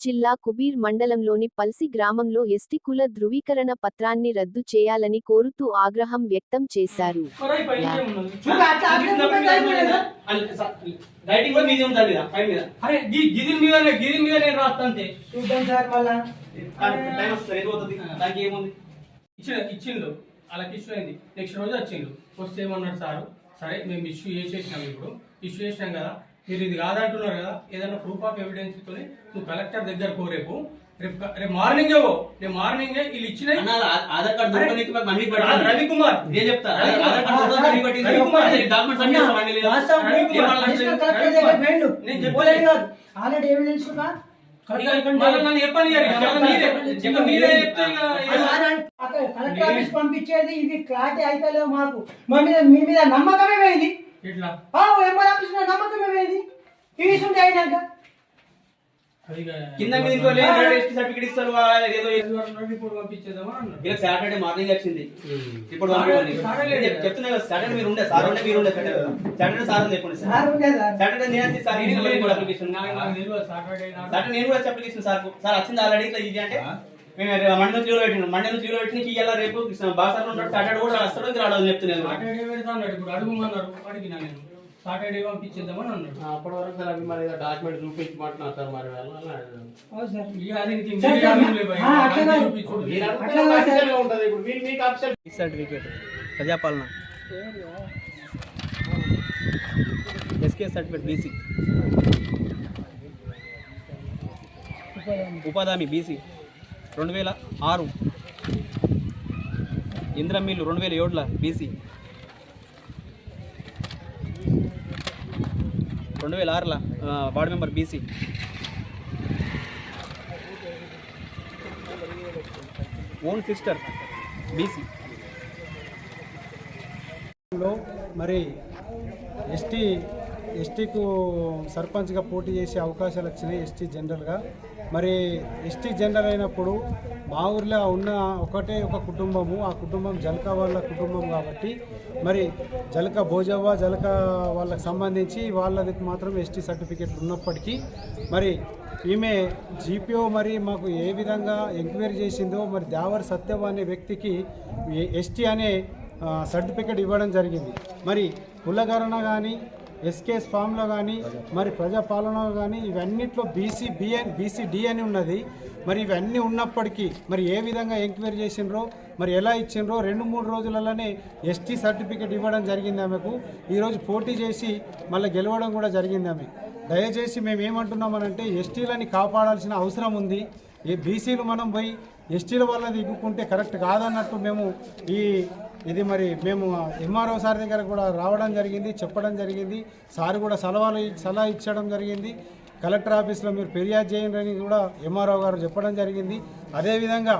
జిల్లా కుబీర్ మండలంలోని పల్సి గ్రామంలో ఎస్టీ కుల ధృవీకరణ పత్రాన్ని రద్దు చేయాలని కోరుతూ ఆగ్రహం వ్యక్తం చేశారు. ఇచ్చిండు. నెక్స్ట్ రోజు వచ్చిండు. వస్తే ఏమన్నాడు సారు? సరే మేము ఇష్యూ చేసేసినాం ఇప్పుడు. ఇష్యూ చేసినాం కదా. మీరు ఇది కాదంటున్నారు కదా. ఏదైనా ప్రూఫ్ ఆఫ్ ఎవిడెన్స్ తోని నువ్వు కలెక్టర్ దగ్గర రేపు. రేపు రేపు మార్నింగ్ రేపు మార్నింగ్ వీళ్ళు ఇచ్చిన ఆధార్ కార్డు రవికుమార్. నేను చెప్తా. ఆల్రెడీ ఎవిడెన్స్ కలెక్టర్ ఆఫీస్ పంపించేది ఇది క్లారిటీ అయితే మాకు. మా మీద మీ మీద నమ్మకమే పోయింది ఇట్లా ఎంఆర్ ఆఫీస్ నమ్మకమే ఈ విషయం అయినాక. కింద మీద ఇంకో సర్టిఫికేట్ ఇస్తారు వీళ్ళకి సాటర్డే మార్నింగ్ వచ్చింది. ఇప్పుడు చెప్తున్నా కదా సాటర్డే మీరు ఉండే సార్ ఉండే మీరు ఉండే సాటర్డే సార్ ఉంది సార్. Sir sir. సాటర్డే నేను వచ్చి సార్ అప్లికేషన్ సాటర్డే నేను కూడా అప్లికేషన్ సార్ సార్ వచ్చింది ఆల్రెడీ ఇట్లా ఇది అంటే? మేము మండే నుంచి జీరో పెట్టినాం మండే నుంచి జీరో రేపు బాసార్ ఉంటాడు సాటర్డే కూడా వస్తాడు రావడం చెప్తున్నాను అడుగుమన్నారు అడిగినా నేను. సాటర్డే పంపించేద్దామని అన్నాడు. అప్పటి వరకు సార్ అవి మరి డాక్యుమెంట్ చూపించమంటున్నారు సార్ మరి సర్టిఫికేట్ ప్రజాపాలన. ఎస్కే సర్టిఫికేట్ బీసీ ఉపాధి బీసీ రెండు వేల ఆరు. ఇంద్రం మిల్లు రెండు వేల ఏడుల బీసీ రెండు వేల ఆరుల ward member BC. Own sister బీసీలో మరి ఎస్టీ ఎస్టీకు సర్పంచ్గా పోటీ చేసే అవకాశాలు వచ్చినాయి ఎస్టీ జనరల్గా. మరి ఎస్టీ జనరల్ అయినప్పుడు మా ఊర్లో ఉన్న ఒకటే ఒక కుటుంబము ఆ కుటుంబం జలక వాళ్ళ కుటుంబం కాబట్టి మరి జలక భోజవ్వ జలక వాళ్ళకి సంబంధించి వాళ్ళది మాత్రం ఎస్టీ సర్టిఫికెట్లు ఉన్నప్పటికీ మరి ఈమె జీపీఓ మరి మాకు ఏ విధంగా ఎంక్వైరీ చేసిందో మరి దావర్ సత్యవ అనే వ్యక్తికి ఎస్టీ అనే సర్టిఫికేట్ సర్టిఫికెట్ ఇవ్వడం జరిగింది. మరి కులగరణ కానీ ఎస్కేఎస్ ఫామ్లో కానీ మరి ప్రజాపాలనలో కానీ ఇవన్నిట్లో బీసీ బిఎన్ బీసీ డి అని ఉన్నది. మరి ఇవన్నీ ఉన్నప్పటికీ మరి ఏ విధంగా ఎంక్వైరీ చేసిండ్రో మరి ఎలా ఇచ్చిండ్రో రెండు మూడు రోజులలోనే ఎస్టీ సర్టిఫికేట్ ఇవ్వడం జరిగింది ఆమెకు. ఈరోజు పోటీ చేసి మళ్ళీ గెలవడం కూడా జరిగింది ఆమె. దయచేసి మేము ఏమంటున్నామనంటే ఎస్టీలని కాపాడాల్సిన అవసరం ఉంది. ఈ బీసీలు మనం పోయి ఎస్టీల వల్ల దిగుకుంటే కరెక్ట్ కాదన్నట్టు మేము ఈ ఇది మరి మేము ఎంఆర్ఓ సార్ దగ్గర కూడా రావడం జరిగింది చెప్పడం జరిగింది. సార్ కూడా సలహాలు సలహా ఇచ్చడం జరిగింది. కలెక్టర్ ఆఫీస్లో మీరు ఫిర్యాదు చేయండి అని కూడా ఎంఆర్ఓ గారు చెప్పడం జరిగింది. అదేవిధంగా